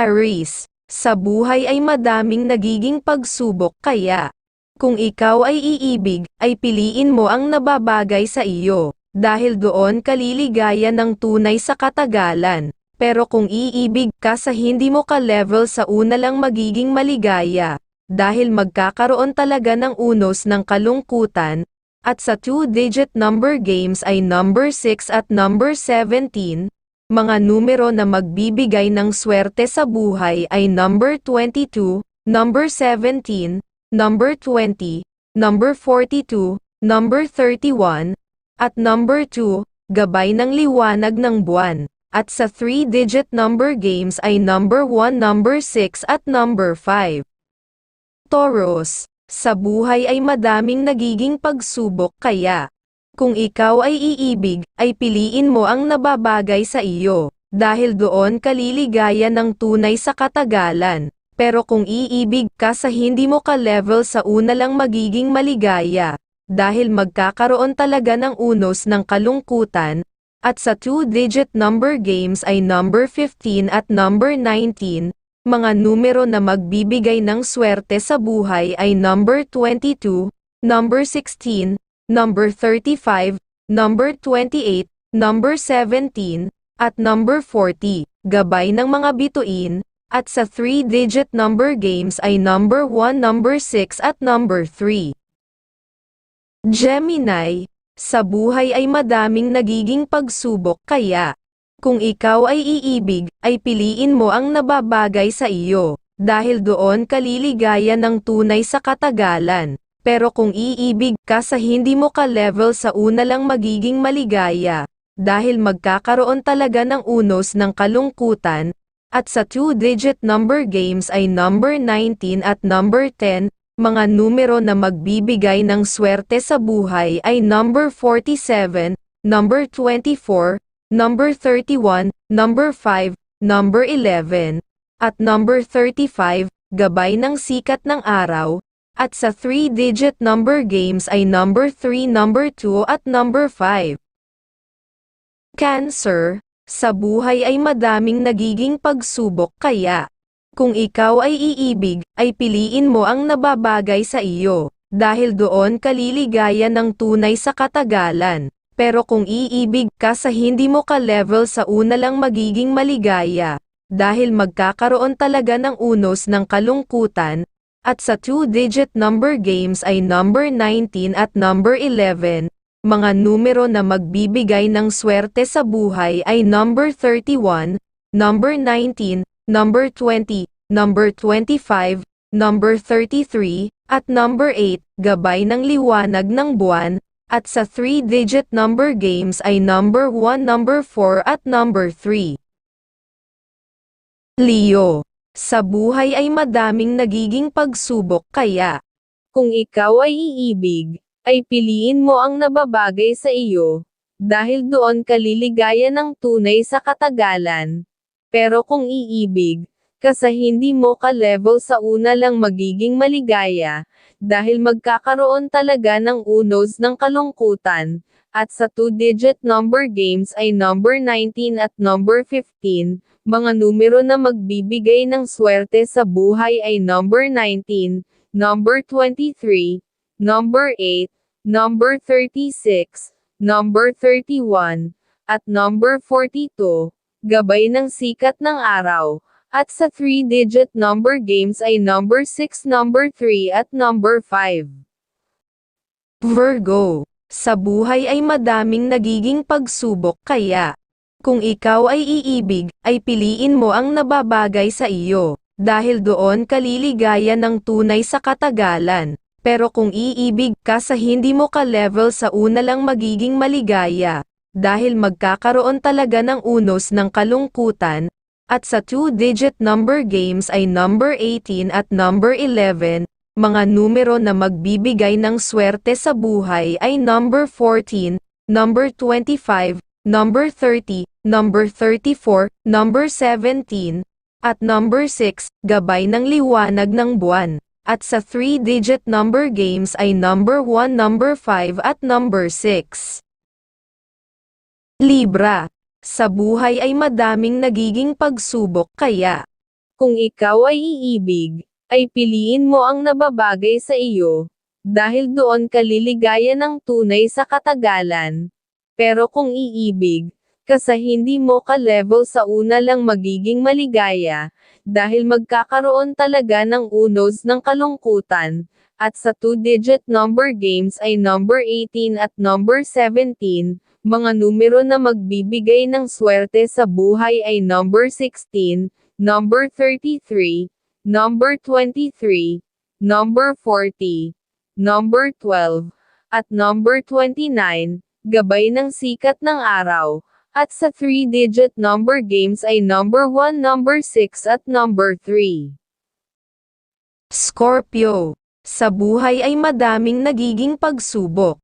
Aries, sa buhay ay madaming nagiging pagsubok kaya, kung ikaw ay iibig, ay piliin mo ang nababagay sa iyo, dahil doon kaliligaya ng tunay sa katagalan. Pero kung iibig ka sa hindi mo ka-level sa una lang magiging maligaya, dahil magkakaroon talaga ng unos ng kalungkutan, at sa two-digit number games ay number 6 at number 17, mga numero na magbibigay ng swerte sa buhay ay number 22, number 17, number 20, number 42, number 31, at number 2, gabay ng liwanag ng buwan. At sa 3-digit number games ay number 1, number 6 at number 5. Taurus, sa buhay ay madaming nagiging pagsubok kaya, kung ikaw ay iibig, ay piliin mo ang nababagay sa iyo, dahil doon kaliligaya ng tunay sa katagalan. Pero kung iibig ka sa hindi mo ka-level sa una lang magiging maligaya, dahil magkakaroon talaga ng unos ng kalungkutan, at sa two-digit number games ay number 15 at number 19, mga numero na magbibigay ng swerte sa buhay ay number 22, number 16, number 35, number 28, number 17, at number 40, gabay ng mga bituin, at sa 3-digit number games ay number 1, number 6 at number 3. Gemini, sa buhay ay madaming nagiging pagsubok kaya, kung ikaw ay iibig, ay piliin mo ang nababagay sa iyo, dahil doon kaliligaya ng tunay sa katagalan. Pero kung iibig ka sa hindi mo ka-level sa una lang magiging maligaya, dahil magkakaroon talaga ng unos ng kalungkutan, at sa two-digit number games ay number 19 at number 10, mga numero na magbibigay ng swerte sa buhay ay number 47, number 24, number 31, number 5, number 11, at number 35, gabay ng sikat ng araw, at sa 3-digit number games ay number 3, number 2 at number 5. Cancer, sa buhay ay madaming nagiging pagsubok kaya, kung ikaw ay iibig, ay piliin mo ang nababagay sa iyo, dahil doon kaliligaya ng tunay sa katagalan. Pero kung iibig ka sa hindi mo ka-level sa una lang magiging maligaya, dahil magkakaroon talaga ng unos ng kalungkutan, at sa two-digit number games ay number 19 at number 11, mga numero na magbibigay ng swerte sa buhay ay number 31, number 19, number 20, number 25, number 33, at number 8, gabay ng liwanag ng buwan, at sa 3-digit number games ay number 1, number 4 at number 3. Leo, sa buhay ay madaming nagiging pagsubok kaya, kung ikaw ay iibig, ay piliin mo ang nababagay sa iyo, dahil doon kaliligaya ng tunay sa katagalan. Pero kung iibig, ka sa hindi mo ka-level sa una lang magiging maligaya, dahil magkakaroon talaga ng unos ng kalungkutan, at sa two-digit number games ay number 19 at number 15, mga numero na magbibigay ng swerte sa buhay ay number 19, number 23, number 8, number 36, number 31, at number 42 gabay ng sikat ng araw, at sa 3-digit number games ay number 6, number 3 at number 5. Virgo, sa buhay ay madaming nagiging pagsubok kaya, kung ikaw ay iibig, ay piliin mo ang nababagay sa iyo, dahil doon kaliligaya ng tunay sa katagalan. Pero kung iibig ka sa hindi mo ka-level sa una lang magiging maligaya, dahil magkakaroon talaga ng unos ng kalungkutan, at sa two-digit number games ay number 18 at number 11, mga numero na magbibigay ng swerte sa buhay ay number 14, number 25, number 30, number 34, number 17, at number 6, gabay ng liwanag ng buwan. At sa 3-digit number games ay number 1, number 5 at number 6. Libra, sa buhay ay madaming nagiging pagsubok kaya, Kung ikaw ay iibig, ay piliin mo ang nababagay sa iyo, dahil doon ka liligaya ng tunay sa katagalan. Pero kung iibig, ka sa hindi mo ka-level sa una lang magiging maligaya, dahil magkakaroon talaga ng unos ng kalungkutan, at sa two-digit number games ay number 18 at number 17, mga numero na magbibigay ng swerte sa buhay ay number 16, number 33, number 23, number 40, number 12, at number 29, gabay ng sikat ng araw, at sa 3-digit number games ay number 1, number 6 at number 3. Scorpio. Sa buhay ay madaming nagiging pagsubok.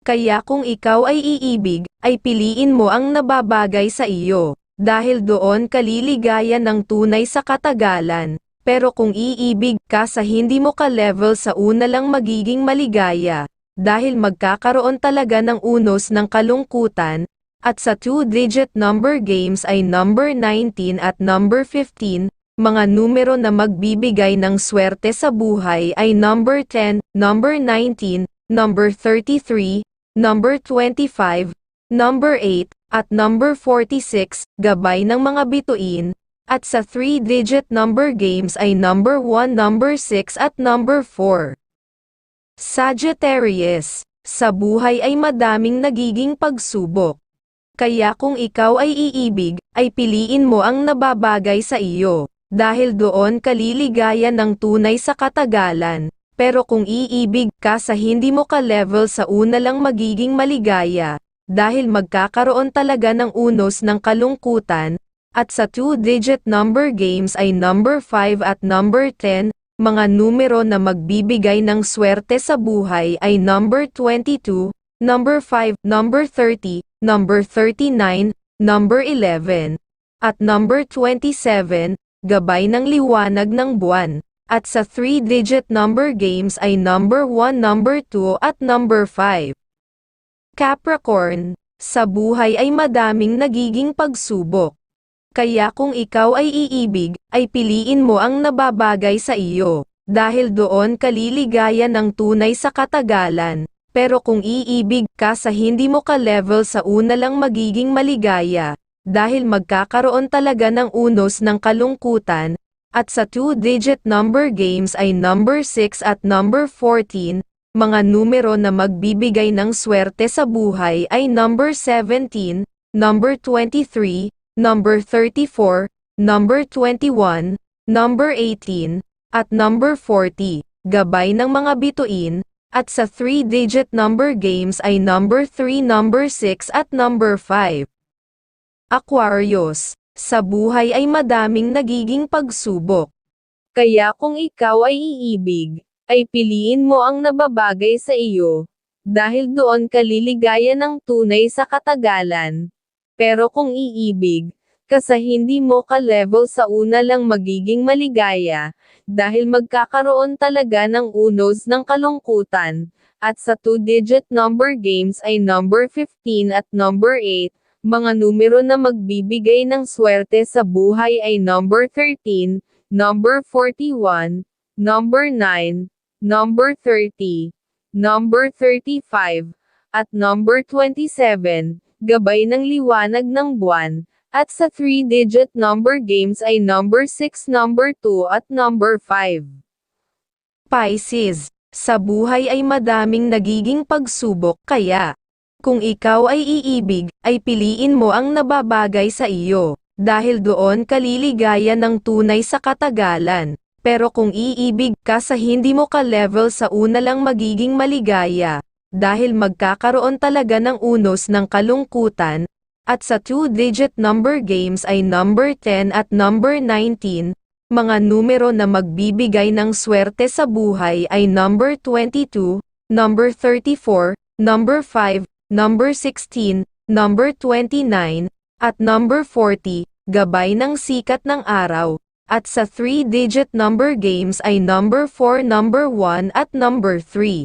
Kaya kung ikaw ay iibig, ay piliin mo ang nababagay sa iyo, dahil doon kaliligaya ng tunay sa katagalan. Pero kung iibig ka sa hindi mo ka-level sa una lang magiging maligaya, dahil magkakaroon talaga ng unos ng kalungkutan, at sa two-digit number games ay number 19 at number 15, mga numero na magbibigay ng swerte sa buhay ay number 10, number 19, number 33, number 25, number 8, at number 46, gabay ng mga bituin, at sa 3-digit number games ay number 1, number 6 at number 4. Sagittarius, sa buhay ay madaming nagiging pagsubok. Kaya kung ikaw ay iibig, ay piliin mo ang nababagay sa iyo, dahil doon kaliligaya ng tunay sa katagalan. Pero kung iibig ka sa hindi mo ka-level sa una lang magiging maligaya, dahil magkakaroon talaga ng unos ng kalungkutan, at sa two-digit number games ay number 5 at number 10, mga numero na magbibigay ng swerte sa buhay ay number 22, number 5, number 30, number 39, number 11, at number 27, gabay ng liwanag ng buwan. At sa 3-digit number games ay number 1, number 2 at number 5. Capricorn, sa buhay ay madaming nagiging pagsubok. Kaya kung ikaw ay iibig, ay piliin mo ang nababagay sa iyo, dahil doon kaliligaya ng tunay sa katagalan. Pero kung iibig ka sa hindi mo ka-level sa una lang magiging maligaya, dahil magkakaroon talaga ng unos ng kalungkutan, at sa two-digit number games ay number 6 at number 14, mga numero na magbibigay ng swerte sa buhay ay number 17, number 23, number 34, number 21, number 18, at number 40, gabay ng mga bituin, at sa 3-digit number games ay number 3, number 6 at number 5. Aquarius, sa buhay ay madaming nagiging pagsubok. Kaya kung ikaw ay iibig, ay piliin mo ang nababagay sa iyo, dahil doon kaliligaya ng tunay sa katagalan. Pero kung iibig, ka hindi mo ka-level sa una lang magiging maligaya, dahil magkakaroon talaga ng unos ng kalungkutan, at sa two-digit number games ay number 15 at number 8, mga numero na magbibigay ng swerte sa buhay ay number 13, number 41, number 9, number 30, number 35, at number 27, gabay ng liwanag ng buwan, at sa 3-digit number games ay number 6, number 2 at number 5. Pisces, sa buhay ay madaming nagiging pagsubok kaya, kung ikaw ay iibig, ay piliin mo ang nababagay sa iyo, dahil doon kaliligaya ng tunay sa katagalan. Pero kung iibig ka sa hindi mo ka-level sa una lang magiging maligaya, dahil magkakaroon talaga ng unos ng kalungkutan, at sa two-digit number games ay number 10 at number 19, mga numero na magbibigay ng swerte sa buhay ay number 22, number 34, number 5, number 16, number 29, at number 40, gabay ng sikat ng araw, at sa 3-digit number games ay number 4, number 1 at number 3.